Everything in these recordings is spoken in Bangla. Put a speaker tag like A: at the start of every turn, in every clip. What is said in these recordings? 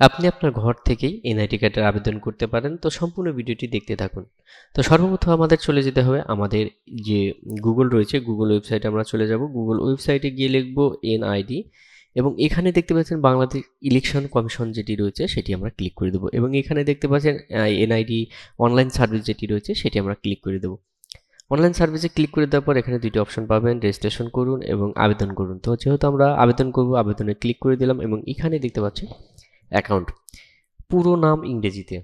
A: আপনি আপনার ঘর থেকেই এনআইডি কার্ডের আবেদন করতে পারেন। তো সম্পূর্ণ ভিডিওটি দেখতে থাকুন। তো সর্বপ্রথম আমাদের চলে যেতে হবে আমাদের যে গুগল রয়েছে গুগল ওয়েবসাইটে আমরা চলে যাব। গুগল ওয়েবসাইটে গিয়ে লিখব এনআইডি এবং এখানে দেখতে পাচ্ছেন বাংলাদেশ ইলেকশন কমিশন যেটি রয়েছে সেটি আমরা ক্লিক করে দেবো এবং এখানে দেখতে পাচ্ছেন এনআইডি অনলাইন সার্ভিস যেটি রয়েছে সেটি আমরা ক্লিক করে দেবো। অনলাইন সার্ভিসে ক্লিক করে দেওয়ার পর এখানে দুটি অপশন পাবেন রেজিস্ট্রেশন করুন এবং আবেদন করুন। তো যেহেতু আমরা আবেদন করব, আবেদনে ক্লিক করে দিলাম এবং এখানে দেখতে পাচ্ছেন অ্যাকাউন্ট। পুরো নাম ইংরেজিতে।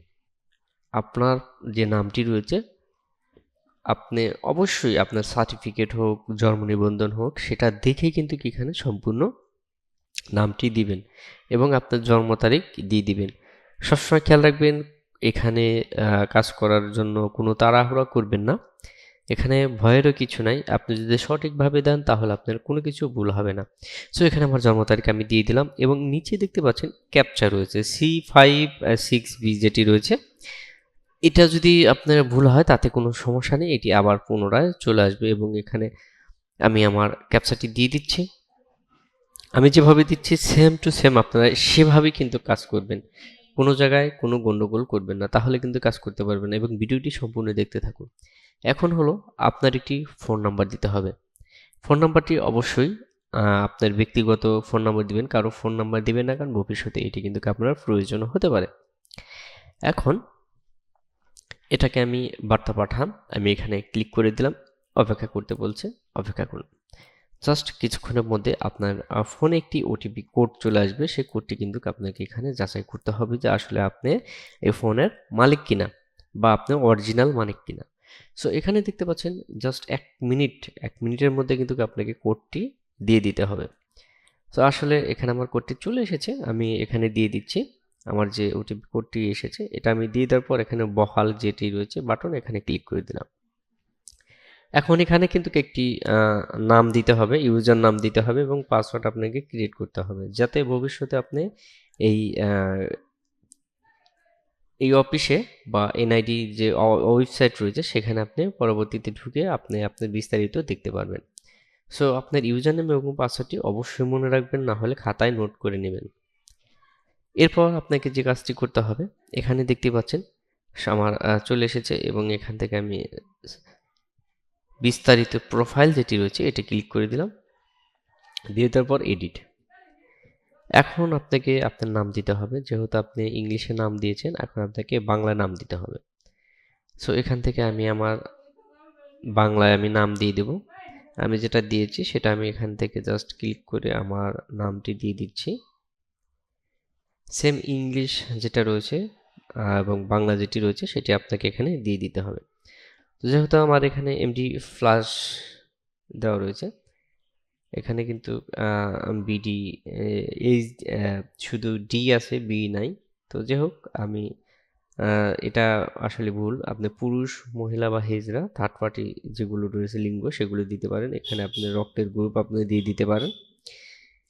A: আপনার যে নামটি রয়েছে, আপনি অবশ্যই আপনার সার্টিফিকেট হোক, জন্ম নিবন্ধন হোক, সেটা দেখে কিন্তু এখানে সম্পূর্ণ নামটি দিবেন এবং আপনার জন্ম তারিখ দিয়ে দিবেন। সবসময় খেয়াল রাখবেন, এখানে কাজ করার জন্য কোনো তাড়াহুড়া করবেন না। এখানে ভয়েরও কিছু নাই। আপনি যদি সঠিকভাবে দেন, তাহলে আপনার কোনো কিছু ভুল হবে না। সো এখানে আমার জন্ম তারিখ আমি দিয়ে দিলাম এবং নিচে দেখতে পাচ্ছেন ক্যাপচা রয়েছে। সি ফাইভ সিক্স বি যেটি রয়েছে। এটা যদি আপনার ভুল হয়, তাতে কোনো সমস্যা নেই। এটি আবার পুনরায় চলে আসবে এবং এখানে আমি আমার ক্যাপচাটি দিয়ে দিচ্ছি। আমি যেভাবে দিচ্ছি সেম টু সেম আপনারা সেভাবেই কিন্তু কাজ করবেন। কোনো জায়গায় কোনো গন্ডগোল করবেন না। তাহলে কিন্তু কাজ করতে পারবেন এবং ভিডিওটি সম্পূর্ণ দেখতে থাকুন। এখন হলো আপনার একটি ফোন নাম্বার দিতে হবে। ফোন নাম্বারটি অবশ্যই আপনার ব্যক্তিগত ফোন নাম্বার দিবেন, কারও ফোন নাম্বার দিবেন না, কারণ ভবিষ্যতে এটি কিন্তু আপনার প্রয়োজন হতে পারে। এখন এটাকে আমি বার্তা পাঠাম আমি এখানে ক্লিক করে দিলাম, অপেক্ষা করতে বলছে, অপেক্ষা করুন জাস্ট কিছুক্ষণের মধ্যে আপনার ফোনে একটি ওটিপি কোড চলে আসবে সেই কোডটি কিন্তু আপনাকে এখানে যাচাই করতে হবে যে আসলে আপনি এই ফোনের মালিক কিনা, বা আপনি অরিজিনাল মালিক কিনা। সো এখানে দেখতে পাচ্ছেন জাস্ট এক মিনিট এক মিনিটের মধ্যে কিন্তু আপনাকে কোডটি দিয়ে দিতে হবে। তো আসলে এখানে আমার কোডটি চলে এসেছে, আমি এখানে দিয়ে দিচ্ছি। আমার যে ওটিপি কোডটি এসেছে, এটা আমি দিয়ে দেওয়ার পর এখানে বহাল যেটি রয়েছে বাটন এখানে ক্লিক করে দিলাম। এখন এখানে কিন্তু একটি নাম দিতে হবে ইউজার নাম দিতে হবে এবং পাসওয়ার্ড আপনাকে ক্রিয়েট করতে হবে, যাতে ভবিষ্যতে আপনি এই এই অফিসে বা এনআইডি যে ওয়েবসাইট রয়েছে, সেখানে আপনি পরবর্তীতে ঢুকে আপনি আপনার বিস্তারিত দেখতে পারবেন। সো আপনার ইউজার নেম এবং পাসওয়ার্ডটি অবশ্যই মনে রাখবেন, না হলে খাতায় নোট করে নেবেন। এরপর আপনাকে যে কাজটি করতে হবে, এখানে দেখতে পাচ্ছেন, আমার চলে এসেছে এবং এখান থেকে আমি, বিস্তারিত প্রোফাইল যেটি রয়েছে, এটা ক্লিক করে দিলাম। দিয়ে দেওয়ার পর এডিট। এখন আপনাকে আপনার নাম দিতে হবে। যেহেতু আপনি ইংলিশে নাম দিয়েছেন, এখন আপনাকে বাংলা নাম দিতে হবে। সো এখান থেকে আমি আমার বাংলায় আমি নাম দিয়ে দেব। আমি যেটা দিয়েছি, সেটা আমি এখান থেকে জাস্ট ক্লিক করে আমার নামটি দিয়ে দিচ্ছি। সেম ইংলিশ যেটা রয়েছে এবং বাংলা যেটি রয়েছে, সেটি আপনাকে এখানে দিয়ে দিতে হবে। যেহেতু আমার এখানে এমডি ফ্লাশ দেওয়া রয়েছে এখানে কিন্তু বিডি এই শুধু ডি আছে বি নাই। তো যাই হোক আমি এটা আসলে ভুল। আপনি পুরুষ, মহিলা বা হেজরা থার্ড পার্টি যেগুলো রয়েছে লিঙ্গ, সেগুলো দিতে পারেন। এখানে আপনি রক্তের গ্রুপ আপনি দিয়ে দিতে পারেন।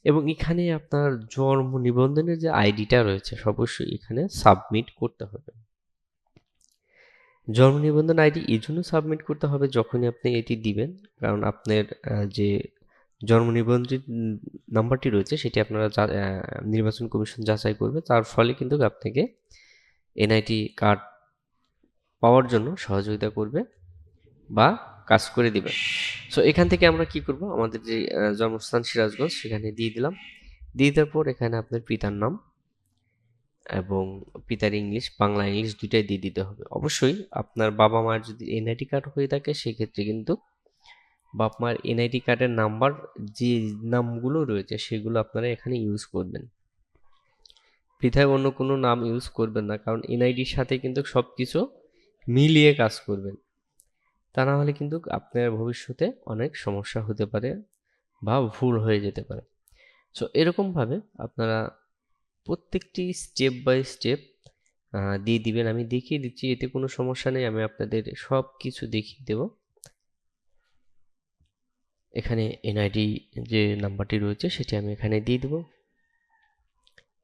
A: এবং এখানে আপনার জন্ম নিবন্ধনের যে আইডিটা রয়েছে অবশ্যই এখানে সাবমিট করতে হবে। জন্ম নিবন্ধন আইডি এই জন্য সাবমিট করতে হবে যখনই আপনি এটি দিবেন। কারণ আপনার যে জন্ম নিবন্ধিত নাম্বারটি রয়েছে, সেটি আপনারা নির্বাচন কমিশন যাচাই করবে। তার ফলে কিন্তু আপনাকে এনআইটি কার্ড পাওয়ার জন্য সহযোগিতা করবে বা কাজ করে দিবে। সো এখান থেকে আমরা কি করব? আমাদের যে জন্মস্থান সিরাজগঞ্জ, সেখানে দিয়ে দিলাম। দিয়ে দেওয়ার পর এখানে আপনার পিতার নাম এবং পিতার ইংলিশ, বাংলা ইংলিশ দুইটাই দিয়ে দিতে হবে। অবশ্যই আপনার বাবা মার যদি এনআইটি কার্ড হয়ে থাকে, সেক্ষেত্রে কিন্তু বাপ মার এনআইডি কার্ডের নাম্বার যে নামগুলো রয়েছে সেগুলো আপনারা এখানে ইউজ করবেন। পৃথায় অন্য কোনো নাম ইউজ করবেন না, কারণ এনআইডির সাথে কিন্তু সব কিছু মিলিয়ে কাজ করবেন। তা না হলে কিন্তু আপনার ভবিষ্যতে অনেক সমস্যা হতে পারে বা ভুল হয়ে যেতে পারে। সো এরকমভাবে আপনারা প্রত্যেকটি স্টেপ বাই স্টেপ দিয়ে দিবেন। আমি দেখিয়ে দিচ্ছি, এতে কোনো সমস্যা নেই। আমি আপনাদের সব কিছু দেখিয়ে দেব। এখানে এনআইডি যে নাম্বারটি রয়েছে সেটি আমি এখানে দিয়ে দেব।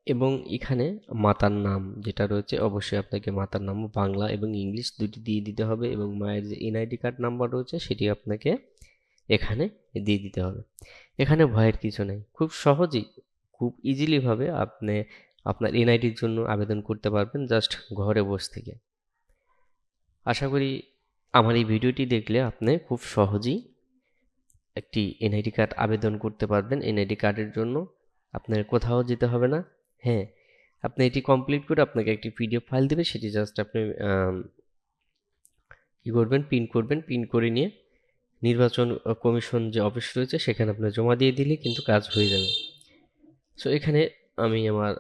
A: এবং এখানে মাতার নাম যেটা রয়েছে, অবশ্যই আপনাকে মাতার নাম বাংলা এবং ইংলিশ দুটি দিয়ে দিতে হবে এবং মায়ের যে এনআইডি কার্ড নাম্বার রয়েছে সেটি আপনাকে এখানে দিয়ে দিতে হবে। এখানে ভয়ের কিছু নেই। খুব সহজেই, খুব ইজিলিভাবে আপনি আপনার এনআইডির জন্য আবেদন করতে পারবেন জাস্ট ঘরে বসে থেকে। আশা করি আমার এই ভিডিওটি দেখলে আপনি খুব সহজেই একটি এনআইডি কার্ড আবেদন করতে পারবেন। এনআইডি কার্ডের জন্য আপনার কোথাও যেতে হবে না। হ্যাঁ আপনি এটি কমপ্লিট করে আপনাকে একটি পিডিএফ ফাইল দেবে। সেটি জাস্ট আপনি কী করবেন? পিন করবেন। পিন করে নিয়ে নির্বাচন কমিশন যে অফিস রয়েছে, সেখানে আপনার জমা দিয়ে দিলে কিন্তু কাজ হয়ে যাবে। সো এখানে আমি আমার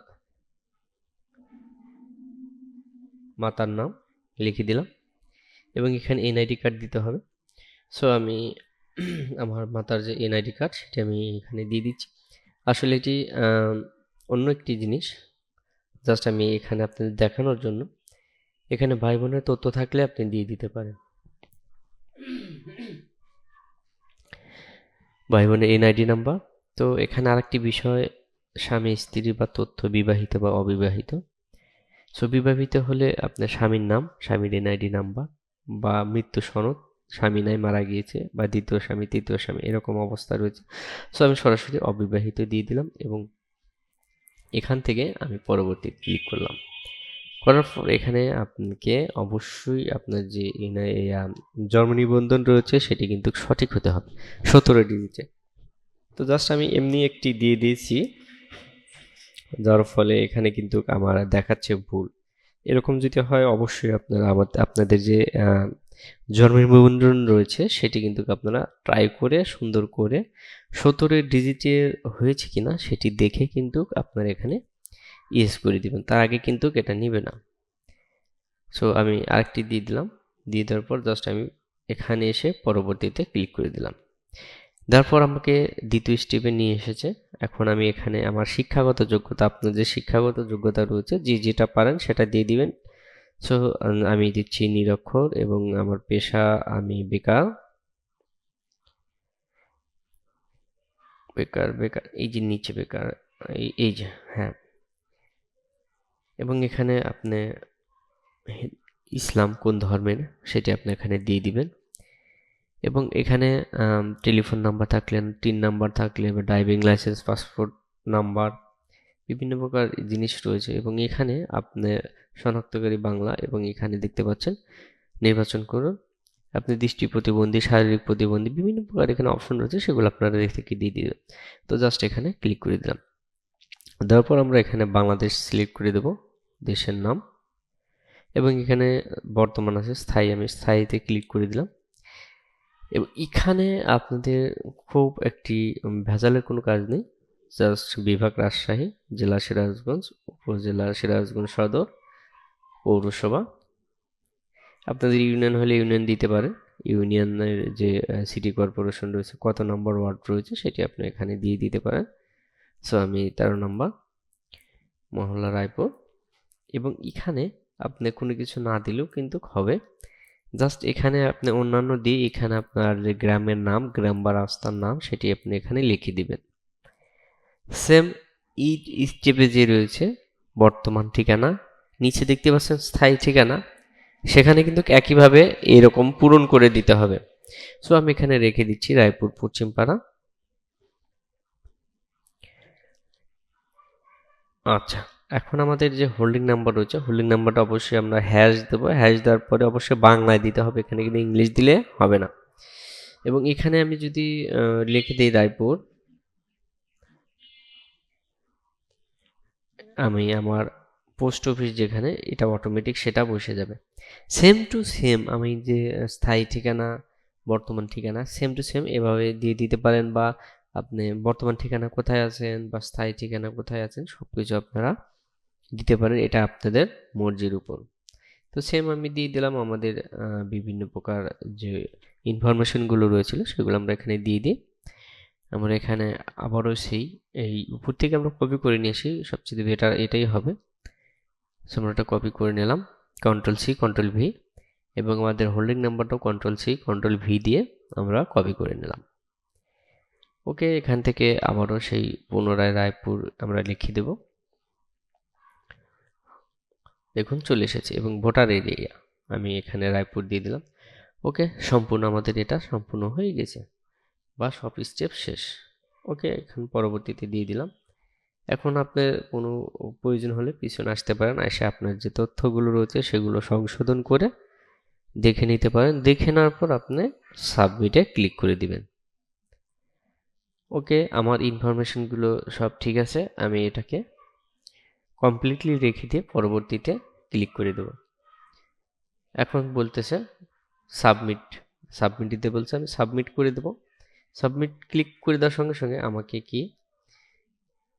A: মাতার নাম লিখে দিলাম এবং এখানে এনআইডি কার্ড দিতে হবে। সো আমি আমার মাতার যে এনআইডি কার্ড, সেটি আমি এখানে দিয়ে দিচ্ছি। আসলে এটি অন্য একটি জিনিস, জাস্ট আমি এখানে আপনাদের দেখানোর জন্য। এখানে ভাই বোনের তথ্য থাকলে আপনি দিয়ে দিতে পারেন। ভাই বোনের এনআইডি নাম্বার, তো এখানে আরেকটি বিষয়, স্বামী, স্ত্রী বা তথ্য বিবাহিত বা অবিবাহিত। সো বিবাহিত হলে আপনার স্বামীর নাম, স্বামীর এনআইডি নাম্বার বা মৃত্যু সনদ স্বামী নাই, মারা গিয়েছে বা দ্বিতীয় স্বামী, তৃতীয় স্বামী, এরকম অবস্থা রয়েছে। সো আমি সরাসরি অবিবাহিত দিয়ে দিলাম এবং এখান থেকে আমি পরবর্তী ক্লিক করলাম। করার পর এখানে আপনাকে অবশ্যই আপনার যে জন্ম নিবন্ধন রয়েছে সেটি কিন্তু সঠিক হতে হবে। সতেরো ডিজিটে তো জাস্ট আমি এমনি একটি দিয়ে দিয়েছি, যার ফলে এখানে কিন্তু আমার দেখাচ্ছে ভুল। এরকম যদি হয়, অবশ্যই আপনারা আমার, আপনাদের যে জন্ম নিবন্ধন রয়েছে, সেটি কিন্তু আপনারা ট্রাই করে, সুন্দর করে সতেরো ডিজিটের হয়েছে কিনা, সেটি দেখে কিন্তু আপনারা এখানে ইয়েস করে দিবেন। তার আগে কিন্তু এটা নিবে না। সো আমি আরেকটি দিয়ে দিলাম। দিয়ে দেওয়ার পর জাস্ট আমি এখানে এসে পরবর্তীতে ক্লিক করে দিলাম। তারপর আমাকে দ্বিতীয় স্টেপে নিয়ে এসেছে। এখন আমি এখানে আমার শিক্ষাগত যোগ্যতা আপনার যে শিক্ষাগত যোগ্যতা রয়েছে, যে যেটা পারেন সেটা দিয়ে দিবেন। সো আমি দিচ্ছি নিরক্ষর এবং আমার পেশা আমি বেকার। বেকার বেকার, এই যে নিচে বেকার, এই এই যে হ্যাঁ। এবং এখানে আপনি ইসলাম কোন ধর্মের সেটি আপনি এখানে দিয়ে দিবেন। এবং এখানে টেলিফোন নাম্বার থাকলে টিন নাম্বার থাকলে, বা ড্রাইভিং লাইসেন্স পাসপোর্ট নাম্বার বিভিন্ন প্রকার জিনিস রয়েছে এবং এখানে আপনি শনাক্তকারী বাংলা এবং এখানে দেখতে পাচ্ছেন নির্বাচন করুন। আপনি দৃষ্টি প্রতিবন্ধী, শারীরিক প্রতিবন্ধী, বিভিন্ন প্রকার এখানে অপশন রয়েছে, সেগুলো আপনারা থেকে দিয়ে দিবেন। তো জাস্ট এখানে ক্লিক করে দিলাম। দেওয়ার পর আমরা এখানে বাংলাদেশ সিলেক্ট করে দেব, দেশের নাম। এবং এখানে বর্তমান আছে, স্থায়ী, আমি স্থায়ীতে ক্লিক করে দিলাম। এবং এখানে আপনাদের খুব একটি ভেজালের কোনো কাজ নেই। জাস্ট বিভাগ রাজশাহী, জেলা সিরাজগঞ্জ, উপজেলা সিরাজগঞ্জ সদর, পৌরসভা। আপনাদের ইউনিয়ন হলে ইউনিয়ন দিতে পারেন ইউনিয়নের যে সিটি কর্পোরেশন রয়েছে, কত নম্বর ওয়ার্ড রয়েছে সেটি আপনি এখানে দিয়ে দিতে পারেন। সো আমি তেরো নম্বর, মহল্লা রায়পুর। এবং এখানে আপনি কোনো কিছু না দিলেও কিন্তু হবে। জাস্ট এখানে আপনি অন্যান্য দিয়ে এখানে আপনার যে গ্রামের নাম, গ্রাম বা রাস্তার নাম, সেটি আপনি এখানে লিখে দিবেন। সেম ই স্টেপে যে রয়েছে, বর্তমান ঠিকানা, নিচে দেখতে পাচ্ছেন স্থায়ী ঠিকানা, সেখানে কিন্তু একইভাবে এরকম পূরণ করে দিতে হবে। সো আমি এখানে রেখে দিচ্ছি রায়পুর পশ্চিমপাড়া। আচ্ছা। এখন আমাদের যে হোল্ডিং নাম্বার রয়েছে হোল্ডিং নাম্বারটা অবশ্যই আমরা হ্যাশ দেবো। হ্যাশ দেওয়ার পরে অবশ্যই বাংলায় দিতে হবে, এখানে কিন্তু ইংলিশ দিলে হবে না। এবং এখানে আমি যদি লিখে দিই রায়পুর, আমি আমার পোস্ট অফিস যেখানে, এটা অটোমেটিক সেটা বসে যাবে। সেম টু সেম আমি যে স্থায়ী ঠিকানা, বর্তমান ঠিকানা সেম টু সেম এভাবে দিয়ে দিতে পারেন বা আপনি বর্তমান ঠিকানা কোথায় আছেন বা স্থায়ী ঠিকানা কোথায় আছেন সব কিছু আপনারা দিতে পারেন, এটা আপনাদের মর্জির উপর। তো সেম আমি দিয়ে দিলাম আমাদের বিভিন্ন প্রকার যে ইনফরমেশনগুলো রয়েছিল, সেগুলো আমরা এখানে দিয়ে দিই। আমরা এখানে আবারও সেই, এই উপর থেকে আমরা কপি করে নিয়ে আসি, সবচেয়ে বেটার এটাই হবে। সো আমরা এটা কপি করে নিলাম কন্ট্রোল সি কন্ট্রোল ভি এবং আমাদের হোল্ডিং নাম্বারটাও কন্ট্রোল সি কন্ট্রোল ভি দিয়ে আমরা কপি করে নিলাম। ওকে এখান থেকে আবারও সেই পুনরায় রায়পুর আমরা লিখে দেব। দেখুন, চলে এসেছে এবং ভোটার এরিয়া আমি এখানে রায়পুর দিয়ে দিলাম। ওকে, সম্পূর্ণ আমাদের এটা সম্পূর্ণ হয়ে গেছে। বা সব স্টেপ শেষ। ওকে, এখন পরবর্তীতে দিয়ে দিলাম। এখন আপনার কোনো প্রয়োজন হলে পিছনে আসতে পারেন, এসে আপনার যে তথ্যগুলো রয়েছে সেগুলো সংশোধন করে দেখে নিতে পারেন। দেখে নেওয়ার পর আপনি সাবমিটে ক্লিক করে দিবেন। ওকে, আমার ইনফরমেশনগুলো সব ঠিক আছে। আমি এটাকে কমপ্লিটলি রেখে দিয়ে পরবর্তীতে ক্লিক করে দেব। এখন বলতেছে সাবমিট সাবমিট দিতে বলছে আমি সাবমিট করে দেব। সাবমিট ক্লিক করে দেওয়ার সঙ্গে সঙ্গে আমাকে কি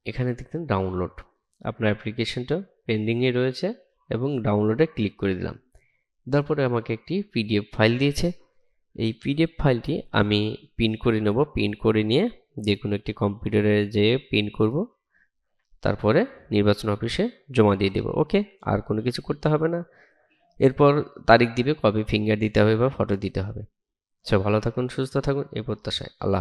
A: এখানে দেখতেন ডাউনলোড আপনার অ্যাপ্লিকেশনটা পেন্ডিংয়ে রয়েছে এবং ডাউনলোডে ক্লিক করে দিলাম। তারপরে আমাকে একটি পিডিএফ ফাইল দিয়েছে। এই পিডিএফ ফাইলটি আমি প্রিন্ট করে নেব। প্রিন্ট করে নিয়ে যে কোনো একটি কম্পিউটারে যেয়ে পিন করব। তারপরে নির্বাচন অফিসে জমা দিয়ে দেবো। ওকে? আর কোনো কিছু করতে হবে না। এরপর তারিখ দিবে কবে ফিঙ্গার দিতে হবে বা ফটো দিতে হবে। সব ভালো থাকুন, সুস্থ থাকুন, এই প্রত্যাশায়। আল্লাহ